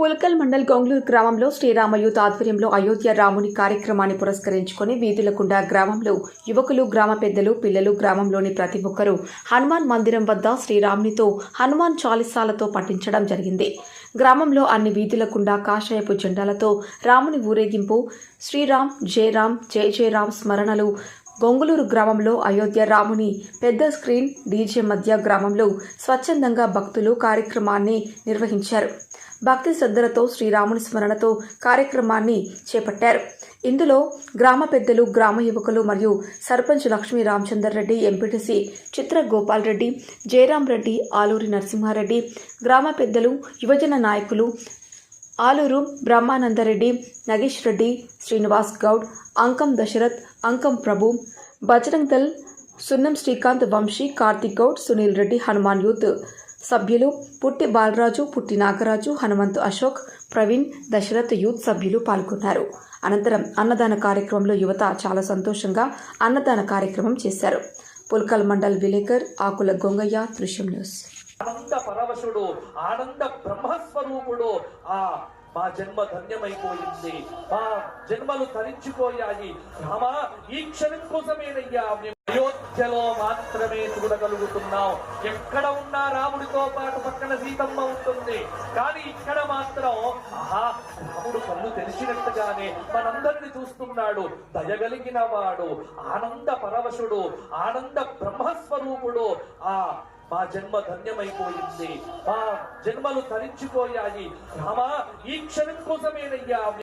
పుల్కల్ మండల్ గొంగ్లూరు గ్రామంలో శ్రీరామయూత్ ఆధ్వర్యంలో అయోధ్య రాముని కార్యక్రమాన్ని పురస్కరించుకొని వీధులకుండా గ్రామంలో యువకులు గ్రామ పెద్దలు పిల్లలు గ్రామంలోని ప్రతి ఒక్కరూ హనుమాన్ మందిరం వద్ద శ్రీరామునితో హనుమాన్ చాలీసాలతో పఠించడం జరిగింది. గ్రామంలో అన్ని వీధులకుండా కాషాయపు జెండాలతో రాముని ఊరేగింపు శ్రీరామ్ జై రామ్ జై జై రామ్ స్మరణలు. గొంగులూరు గ్రామంలో అయోధ్య రాముని పెద్ద స్క్రీన్ డీజే మధ్య గ్రామంలో స్వచ్ఛందంగా భక్తులు కార్యక్రమాన్ని నిర్వహించారు. భక్తి శ్రద్ధలతో శ్రీరాముని స్మరణతో కార్యక్రమాన్ని చేపట్టారు. ఇందులో గ్రామ పెద్దలు గ్రామ యువకులు మరియు సర్పంచ్ లక్ష్మీ రామచందర్ రెడ్డి ఎంపీటీసీ చిత్ర గోపాల్ రెడ్డి జయరాం రెడ్డి ఆలూరి నరసింహారెడ్డి గ్రామ పెద్దలు యువజన నాయకులు ఆలూరు బ్రహ్మానందరెడ్డి నగేష్ రెడ్డి శ్రీనివాస్ గౌడ్ అంకం దశరథ్ అంకం ప్రభు బజరంగ్ దల్ సున్నం శ్రీకాంత్ వంశీ కార్తిక్ గౌడ్ సునీల్ రెడ్డి హనుమాన్ యూత్. సభ్యులు పుట్టి బాలరాజు పుట్టి నాగరాజు హనుమంతు అశోక్ ప్రవీణ్ దశరథ్ యూత్ సభ్యులు పాల్గొన్నారు. అనంతరం అన్నదాన కార్యక్రమంలో యువత చాలా సంతోషంగా అన్నదాన కార్యక్రమం చేశారు. పుల్కల్ మండల్ విలేకర్ ఆకుల గొంగయ్య దృశ్యం న్యూస్. ఆనంద పరవశుడు ఆనంద బ్రహ్మస్వరూపుడు ఆ మా జన్మ ధన్యమైపోయింది. మా జన్మలు తరించిపోయాయి. రామా ఈ క్షణం కోసమేనయ్యా మధ్యలో మాత్రమే చూడగలుగుతున్నాం. ఎక్కడ ఉన్నా రాముడితో పాటు పక్కన సీతమ్మ ఉంటుంది. కానీ ఇక్కడ మాత్రం ఆహా రాముడు కళ్ళు తెలిసినట్టుగానే మనందరిని చూస్తున్నాడు. దయగలిగిన వాడు ఆనంద పరవశుడు ఆనంద బ్రహ్మస్వరూపుడు. ఆ మా జన్మ ధన్యమైపోయింది. మా జన్మలు తరించిపోయాయి. రామా ఈ క్షణం కోసమేనయ్యా